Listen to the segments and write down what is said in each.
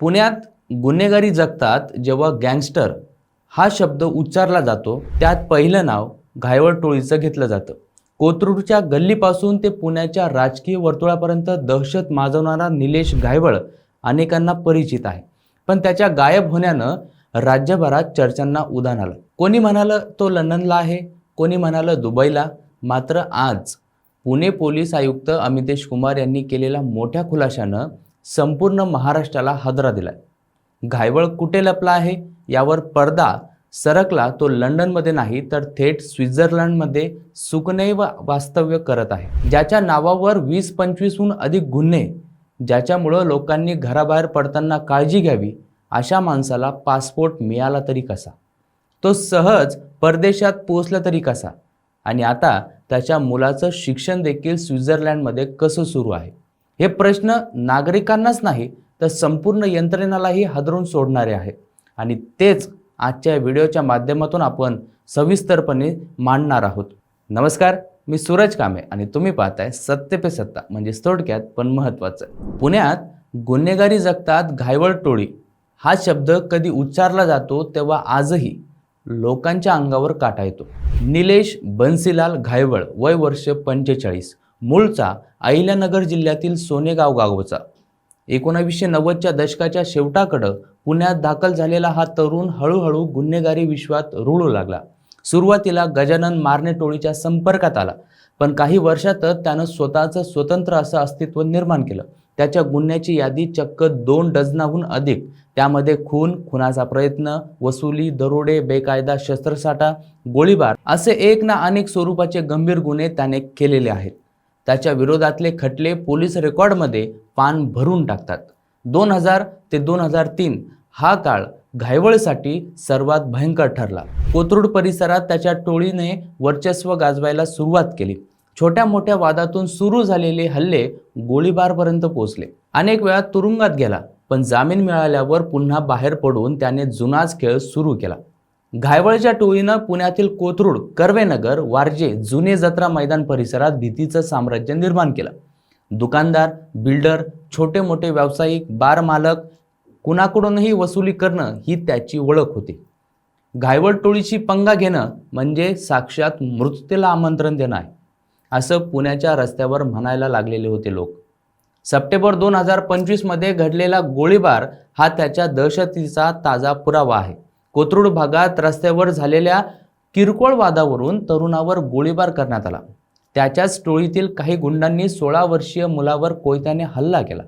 पुण्यात गुन्हेगारी जगतात जेव्हा गँगस्टर हा शब्द उच्चारला जातो त्यात पहिलं नाव घायवळ टोळीचं घेतलं जातं. कोथरूडच्या गल्लीपासून ते पुण्याच्या राजकीय वर्तुळापर्यंत दहशत माजवणारा निलेश घायवळ अनेकांना परिचित आहे. पण त्याच्या गायब होण्यानं राज्यभरात चर्चांना उदान आलं. कोणी म्हणालं तो लंडनला आहे? कोणी म्हणालं दुबईला? मात्र आज पुणे पोलीस आयुक्त अमितेश कुमार यांनी केलेल्या मोठ्या खुलाशानं संपूर्ण महाराष्ट्राला हादरा दिलाय. घायवळ कुठे लपला आहे? यावर पडदा सरकला तो लंडनमध्ये नाही तर थेट स्वित्झर्लंडमध्ये सुखनैव वास्तव्य करत आहे. ज्याच्या नावावर वीस पंचवीसहून अधिक गुन्हे ज्याच्यामुळं लोकांनी घराबाहेर पडताना काळजी घ्यावी अशा माणसाला पासपोर्ट मिळाला तरी कसा? तो सहज परदेशात पोचला तरी कसा? आणि आता त्याच्या मुलाचं शिक्षण देखील स्वित्झर्लंडमध्ये कसं सुरू आहे? हे प्रश्न नागरिकांनाच नाही तर संपूर्ण यंत्रणेलाही हादरून सोडणारे आहे. आणि तेच आजच्या व्हिडिओच्या माध्यमातून आपण सविस्तरपणे मांडणार आहोत. नमस्कार मी सूरज कामे आणि तुम्ही पाहताय सत्य पे सत्ता म्हणजे थोडक्यात पण महत्त्वाचं. पुण्यात गुन्हेगारी जगतात घायवळ टोळी. हा शब्द कधी उच्चारला जातो तेव्हा आजही लोकांच्या अंगावर काटा येतो. निलेश बन्सीलाल घायवळ वय वर्ष पंचेचाळीस. मूळचा अहिल्यानगर जिल्ह्यातील सोनेगाव गावचा. एकोणावीसशे नव्वदच्या दशकाच्या शेवटाकडं पुण्यात दाखल झालेला हा तरुण हळूहळू गुन्हेगारी विश्वात रुळू लागला. सुरुवातीला गजानन मारणे टोळीच्या संपर्कात आला पण काही वर्षातच त्यानं स्वतःचं स्वतंत्र असं अस्तित्व निर्माण केलं. त्याच्या गुन्ह्याची यादी चक्क दोन डझनाहून अधिक. त्यामध्ये खून खुनाचा प्रयत्न वसुली दरोडे बेकायदा शस्त्रसाठा गोळीबार असे एक ना अनेक स्वरूपाचे गंभीर गुन्हे त्याने केलेले आहेत. त्याच्या विरोधातले खटले पोलीस रेकॉर्डमध्ये पान भरून टाकतात. दोन हजार ते दोन हजार तीन हा काळ घायवळसाठी सर्वात भयंकर ठरला. कोथरूड परिसरात त्याच्या टोळीने वर्चस्व गाजवायला सुरुवात केली. छोट्या मोठ्या वादातून सुरू झालेले हल्ले गोळीबारपर्यंत पोहोचले. अनेक वेळा तुरुंगात गेला पण जामीन मिळाल्यावर पुन्हा बाहेर पडून त्याने जुनाच खेळ सुरू केला. घायवळच्या टोळीनं पुण्यातील कोथरूड कर्वेनगर वारजे जुने जत्रा मैदान परिसरात भीतीचं साम्राज्य निर्माण केलं. दुकानदार बिल्डर छोटे मोठे व्यावसायिक बार मालक कुणाकडूनही वसुली करणं ही त्याची ओळख होती. घायवळ टोळीची पंगा घेणं म्हणजे साक्षात मृत्यूला आमंत्रण देणं आहे असं पुण्याच्या रस्त्यावर म्हणायला लागलेले होते लोक. सप्टेंबर दोन हजार पंचवीसमध्ये घडलेला गोळीबार हा त्याच्या दहशतीचा ताजा पुरावा आहे. कोथरूड भागात रस्त्यावर झालेल्या किरकोळ वादावरून तरुणावर गोळीबार करण्यात आला. त्याच्याच टोळीतील काही गुंडांनी सोळा वर्षीय मुलावर कोयत्याने हल्ला केला.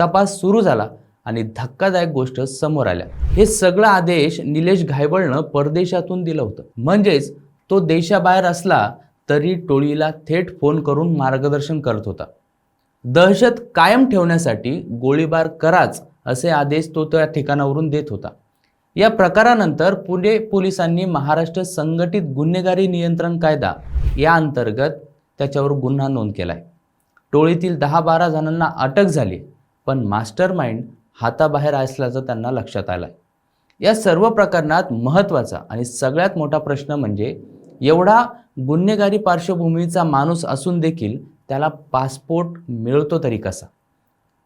तपास सुरू झाला आणि धक्कादायक गोष्ट समोर आल्या. हे सगळं आदेश निलेश घायबळनं परदेशातून दिलं होतं. म्हणजेच तो देशाबाहेर असला तरी टोळीला थेट फोन करून मार्गदर्शन करत होता. दहशत कायम ठेवण्यासाठी गोळीबार कराच असे आदेश तो त्या ठिकाणावरून देत होता. या प्रकारानंतर पुणे पोलिसांनी महाराष्ट्र संघटित गुन्हेगारी नियंत्रण कायदा या अंतर्गत त्याच्यावर गुन्हा नोंद केला आहे टोळीतील दहा बारा जणांना अटक झाली पण मास्टर माइंड हाताबाहेर असल्याचं त्यांना लक्षात आलं या सर्व प्रकरणात महत्त्वाचा आणि सगळ्यात मोठा प्रश्न म्हणजे एवढा गुन्हेगारी पार्श्वभूमीचा माणूस असून देखील त्याला पासपोर्ट मिळतो तरी कसा?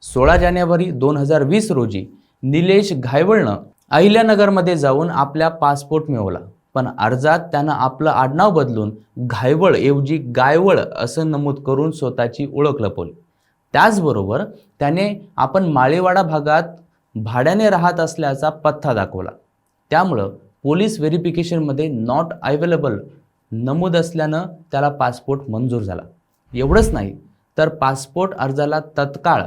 सोळा जानेवारी दोन हजार वीस रोजी निलेश घायवळनं अहिल्यानगरमध्ये जाऊन आपल्या पासपोर्ट मिळवला. पण अर्जात त्यानं आपलं आडनाव बदलून घायवळ ऐवजी गायवळ असं नमूद करून स्वतःची ओळख लपवली. त्याचबरोबर त्याने आपण माळेवाडा भागात भाड्याने राहत असल्याचा पत्ता दाखवला. त्यामुळं पोलीस व्हेरिफिकेशनमध्ये नॉट अवेलेबल नमूद असल्यानं त्याला पासपोर्ट मंजूर झाला. एवढंच नाही तर पासपोर्ट अर्जाला तत्काळ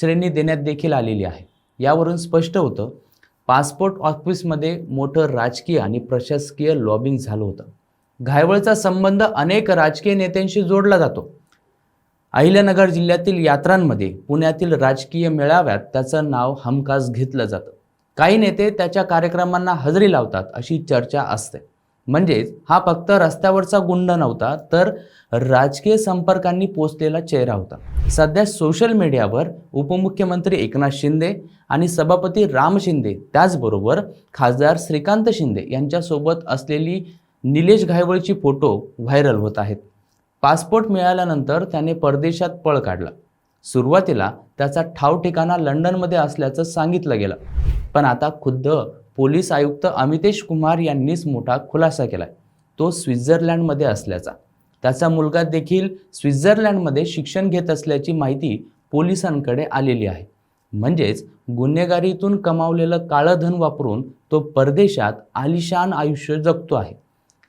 श्रेणी देण्यात देखील आलेली आहे. यावरून स्पष्ट होतं पासपोर्ट ऑफिसमध्ये मोठं राजकीय आणि प्रशासकीय लॉबिंग झालं होतं. घायवळचा संबंध अनेक राजकीय नेत्यांशी जोडला जातो. अहिल्यानगर जिल्ह्यातील यात्रांमध्ये पुण्यातील राजकीय मेळाव्यात त्याचं नाव हमखास घेतलं जातं. काही नेते त्याच्या कार्यक्रमांना हजेरी लावतात अशी चर्चा असते. म्हणजेच हा फक्त रस्त्यावरचा गुंड नव्हता तर राजकीय संपर्कांनी पोचलेला चेहरा होता. सध्या सोशल मीडियावर उपमुख्यमंत्री एकनाथ शिंदे आणि सभापती राम शिंदे त्याचबरोबर खासदार श्रीकांत शिंदे यांच्यासोबत असलेली निलेश घायवळची फोटो व्हायरल होत आहेत. पासपोर्ट मिळाल्यानंतर त्याने परदेशात पळ काढला. सुरुवातीला त्याचा ठाव ठिकाणा लंडनमध्ये असल्याचं सांगितलं गेलं. पण आता खुद्द पोलीस आयुक्त अमितेश कुमार यांनीच मोठा खुलासा केला तो स्वित्झर्लंडमध्ये असल्याचा. त्याचा मुलगा देखील स्वित्झर्लंडमध्ये शिक्षण घेत असल्याची माहिती पोलिसांकडे आलेली आहे. म्हणजेच गुन्हेगारीतून कमावलेलं काळं धन वापरून तो परदेशात आलिशान आयुष्य जगतो आहे.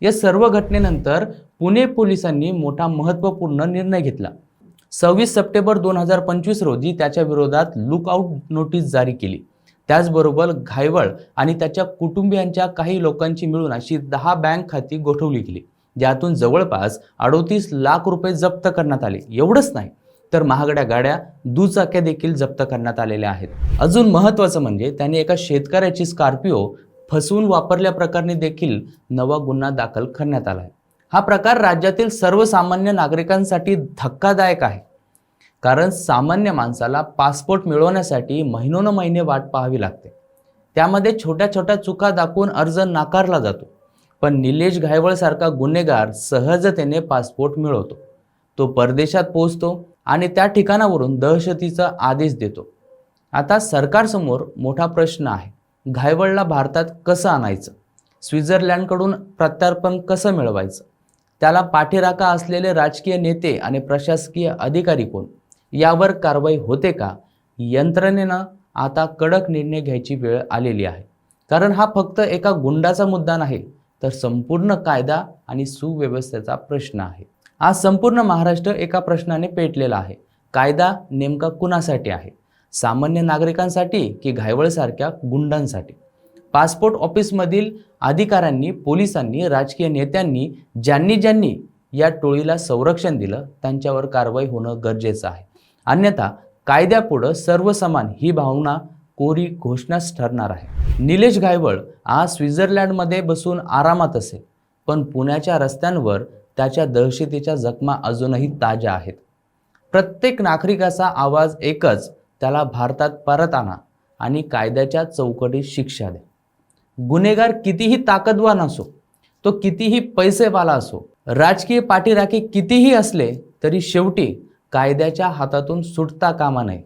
या सर्व घटनेनंतर पुणे पोलिसांनी मोठा महत्त्वपूर्ण निर्णय घेतला. सव्वीस सप्टेंबर दोन हजार पंचवीस रोजी त्याच्या विरोधात लुकआउट नोटीस जारी केली. त्याचबरोबर घायवळ आणि त्याच्या कुटुंबियांच्या काही लोकांची मिळून अशी दहा बँक खाती गोठवली गेली ज्यातून जवळपास अडोतीस लाख रुपये जप्त करण्यात आले. एवढंच नाही तर महागड्या गाड्या दुचाक्या देखील जप्त करण्यात आलेल्या आहेत. अजून महत्त्वाचं म्हणजे त्याने एका शेतकऱ्याची स्कॉर्पिओ फसवून वापरल्या प्रकरणी देखील नवा गुन्हा दाखल करण्यात आला आहे हा प्रकार राज्यातील सर्वसामान्य नागरिकांसाठी धक्कादायक आहे. कारण सामान्य माणसाला पासपोर्ट मिळवण्यासाठी महिनोन महिने वाट पाहावी लागते. त्यामध्ये छोट्या छोट्या चुका दाखवून अर्ज नाकारला जातो. पण निलेश घायवळसारखा गुन्हेगार सहजतेने पासपोर्ट मिळवतो. तो परदेशात पोहोचतो आणि त्या ठिकाणावरून दहशतीचा आदेश देतो. आता सरकारसमोर मोठा प्रश्न आहे. घायवळला भारतात कसं आणायचं? स्वित्झर्लंडकडून प्रत्यार्पण कसं मिळवायचं? त्याला पाठीराखा असलेले राजकीय नेते आणि प्रशासकीय अधिकारी कोण? यावर कारवाई होते का? यंत्रणेनं आता कडक निर्णय घ्यायची वेळ आलेली आहे. कारण हा फक्त एका गुंडाचा मुद्दा नाही तर संपूर्ण कायदा आणि सुव्यवस्थेचा प्रश्न आहे. आज संपूर्ण महाराष्ट्र एका प्रश्नाने पेटलेला आहे. कायदा नेमका कुणासाठी आहे? सामान्य नागरिकांसाठी की घायवळसारख्या गुंडांसाठी? पासपोर्ट ऑफिसमधील अधिकाऱ्यांनी पोलिसांनी राजकीय नेत्यांनी ज्यांनी ज्यांनी या टोळीला संरक्षण दिलं त्यांच्यावर कारवाई होणं गरजेचं आहे. अन्यथा कायद्यापुढं सर्व समान ही भावना कोरी घोषणाच ठरणार आहे. निलेश घायवळ आज स्वित्झर्लंडमध्ये बसून आरामात असेल पण पुण्याच्या रस्त्यांवर त्याच्या दहशतीच्या जखमा अजूनही ताज्या आहेत. प्रत्येक नागरिकाचा आवाज एकच त्याला भारतात परत आणा आणि कायद्याच्या चौकटीत शिक्षा द्या. गुन्हेगार कितीही ताकदवान असो तो कितीही पैसेवाला असो राजकीय पाठीराखे कितीही असले तरी शेवटी कायद्याच्या हातातून सुटता कामा नये.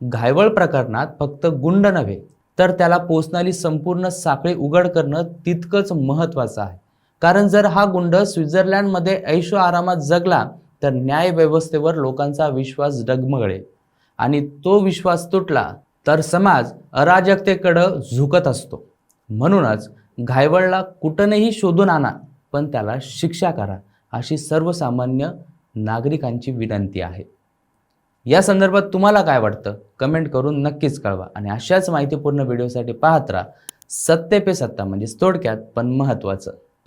घायवळ प्रकरणात फक्त गुंड नव्हे तर त्याला पोचणारी संपूर्ण साखळी उघड करणं तितकंच महत्त्वाचं आहे. कारण जर हा गुंड स्वित्झर्लंडमध्ये ऐशो आरामात जगला तर न्याय व्यवस्थेवर लोकांचा विश्वास डगमगळेल आणि तो विश्वास तुटला तर समाज अराजकतेकडं झुकत असतो. म्हणूनच घायवळला कुठनही शोधून आणा पण त्याला शिक्षा करा अशी सर्वसामान्य नागरिकांची विनंती आहे. या संदर्भात तुम्हाला काय वाटतं? कमेंट करून नक्कीच कळवा आणि अशाच माहितीपूर्ण व्हिडिओसाठी पाहत राहा. सत्ते पे सत्ता म्हणजे थोडक्यात पण महत्त्वाचं.